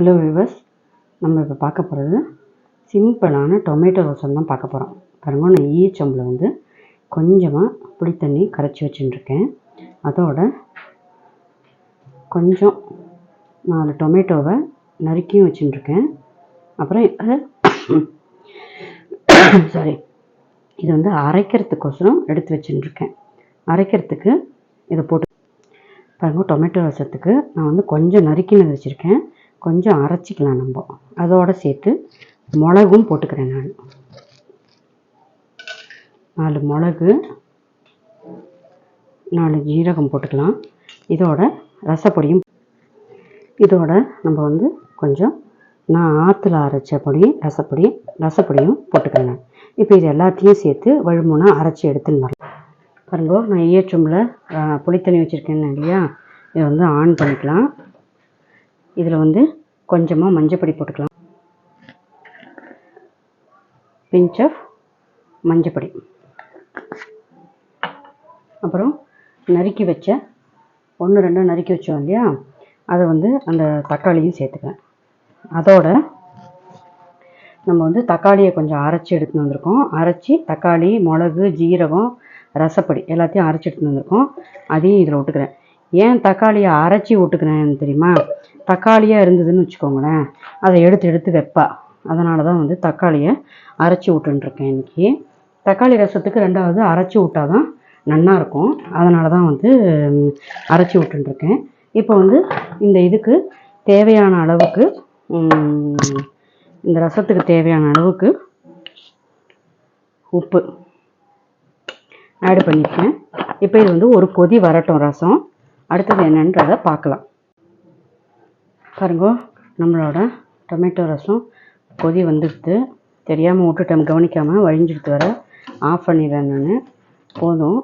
Hello viewers நம்ம இப்போ பார்க்க போகிறது சிம்பிளான டொமேட்டோ ரசம் தான் பார்க்க போகிறோம் பாருங்க நான் ஈச்சம்பில் வந்து கொஞ்சமாக புளி தண்ணி கரைச்சி வச்சுட்டுருக்கேன் அதோட கொஞ்சம் நாலு டொமேட்டோவை நறுக்கியும் வச்சுட்டுருக்கேன் அப்புறம் சாரி இது வந்து அரைக்கிறதுக்கோசரம் எடுத்து வச்சுட்டுருக்கேன் அரைக்கிறதுக்கு இதை போட்டு பாருங்கள் டொமேட்டோ ரசத்துக்கு நான் வந்து கொஞ்சம் நறுக்கினது வச்சுருக்கேன். கொஞ்சம் அரைச்சிக்கலாம் நம்ம. அதோடு சேர்த்து மிளகும் போட்டுக்கிறேன் நான். நாலு மிளகு நாலு ஜீரகம் போட்டுக்கலாம். இதோட ரசப்பொடியும் இதோட நம்ம வந்து கொஞ்சம் நான் ஆற்றுல அரைச்ச பொடி ரசப்பொடி ரசப்பொடியும் போட்டுக்கிறேன் நான். இப்போ இது எல்லாத்தையும் சேர்த்து வழுமுனாக அரைச்சி எடுத்துன்னு வரலாம். பாருங்க நான் ஈயச்சொம்பில் புளித்தண்ணி வச்சுருக்கேன் இல்லையா? இதை வந்து ஆன் பண்ணிக்கலாம். இதில் வந்து கொஞ்சமாக மஞ்சப்பொடி போட்டுக்கலாம். பிஞ்ச் ஆஃப் மஞ்சப்பொடி. அப்புறம் நறுக்கி வச்ச ஒன்று ரெண்டு நறுக்கி வச்சோம் இல்லையா? அதை வந்து அந்த தக்காளியும் சேர்த்துக்கிறேன் அதோட நம்ம வந்து தக்காளியை கொஞ்சம் அரைச்சி எடுத்துன்னு வந்திருக்கோம். அரைச்சி தக்காளி மிளகு ஜீரகம் ரசப்பொடி எல்லாத்தையும் அரைச்சி எடுத்துன்னு வந்திருக்கோம். அதையும் இதில் விட்டுக்கிறேன் ஏன் தக்காளியை அரைச்சி விட்டுக்கிறேன் தெரியுமா? தக்காளியாக இருந்ததுன்னு வச்சுக்கோங்களேன். அதை எடுத்து எடுத்து வைப்பா. அதனால தான் வந்து தக்காளியை அரைச்சி விட்டுருக்கேன் இன்றைக்கி தக்காளி ரசத்துக்கு ரெண்டாவது அரைச்சி விட்டால் தான் நல்லாயிருக்கும் அதனால தான் வந்து அரைச்சி விட்டுருக்கேன் இப்போ வந்து இந்த இதுக்கு தேவையான அளவுக்கு இந்த ரசத்துக்கு தேவையான அளவுக்கு உப்பு ஆட் பண்ணியிருக்கேன். இப்போ இது வந்து ஒரு கொதி வரட்டும் ரசம். அடுத்தது என்னன்றதை பார்க்கலாம். பாருங்க நம்மளோட டொமேட்டோ ரசம் கொதி வந்துடுது. தெரியாமல் விட்டுட்டேன் கவனிக்காமல் வழிஞ்சிடுத்து வர ஆஃப் பண்ணிடுறேன் நான். போதும்.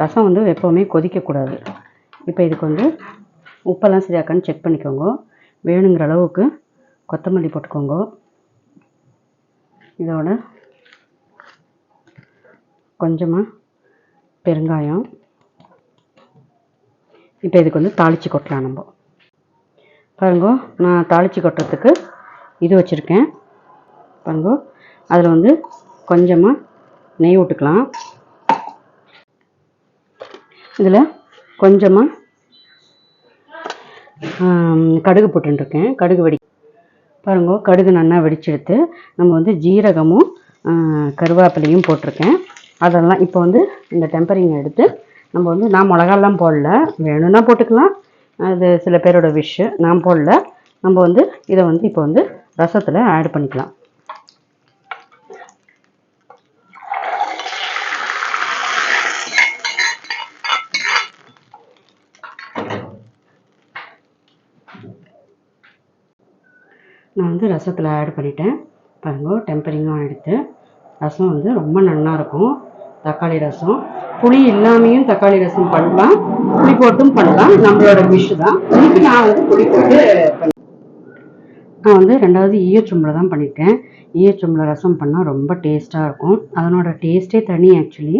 ரசம் வந்து எப்போவுமே கொதிக்கக்கூடாது. இப்போ இதுக்கு வந்து உப்பெல்லாம் சரியாக்கான்னு செக் பண்ணிக்கோங்க. வேணுங்கிற அளவுக்கு கொத்தமல்லி போட்டுக்கோங்க. இதோட கொஞ்சமாக பெருங்காயம். இப்போ இதுக்கு வந்து தாளித்து கொட்டலாம் நம்ம. பாருங்க நான் தாளித்து கொட்டுறதுக்கு இது வச்சுருக்கேன். பாருங்க அதில் வந்து கொஞ்சமாக நெய் விட்டுக்கலாம் இதில் கொஞ்சமாக கடுகு போட்டுருக்கேன். கடுகு வெடி பாருங்க கடுகு நல்லா வெடிச்செடுத்து நம்ம வந்து ஜீரகமும் கருவேப்பிலையும் போட்டிருக்கேன். அதெல்லாம் இப்போ வந்து இந்த டெம்பரிங் எடுத்து நம்ம வந்து நான் மிளகாலாம் போடல. வேணும்னா போட்டுக்கலாம். அது சில பேரோட விஷ்ஷு நான் போடல. நம்ம வந்து இதை வந்து இப்போ வந்து ரசத்தில் ஆட் பண்ணிக்கலாம். நான் வந்து ரசத்தில் ஆட் பண்ணிட்டேன். பாருங்க டெம்பரிங்கும் எடுத்து ரசம் வந்து ரொம்ப நல்லாயிருக்கும் தக்காளி ரசம். புளி இல்லாமையும் தக்காளி ரசம் பண்ணலாம். புளி போட்டும் பண்ணலாம். நம்மளோட விஷ் தான். இன்னைக்கு நான் வந்து புளி போட்டு நான் வந்து ரெண்டாவது ஈயச்சொம்பில் தான் பண்ணியிருக்கேன். ஈயச்சொம்பில் ரசம் பண்ணால் ரொம்ப டேஸ்ட்டாக இருக்கும். அதனோட டேஸ்ட்டே தனி ஆக்சுவலி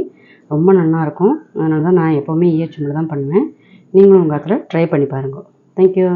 ரொம்ப நல்லாயிருக்கும் அதனால தான் நான் எப்போவுமே ஈயச்சொம்பில் தான் பண்ணுவேன். நீங்களும் உங்கள் இடத்துல ட்ரை பண்ணி பாருங்கள் தேங்க்யூ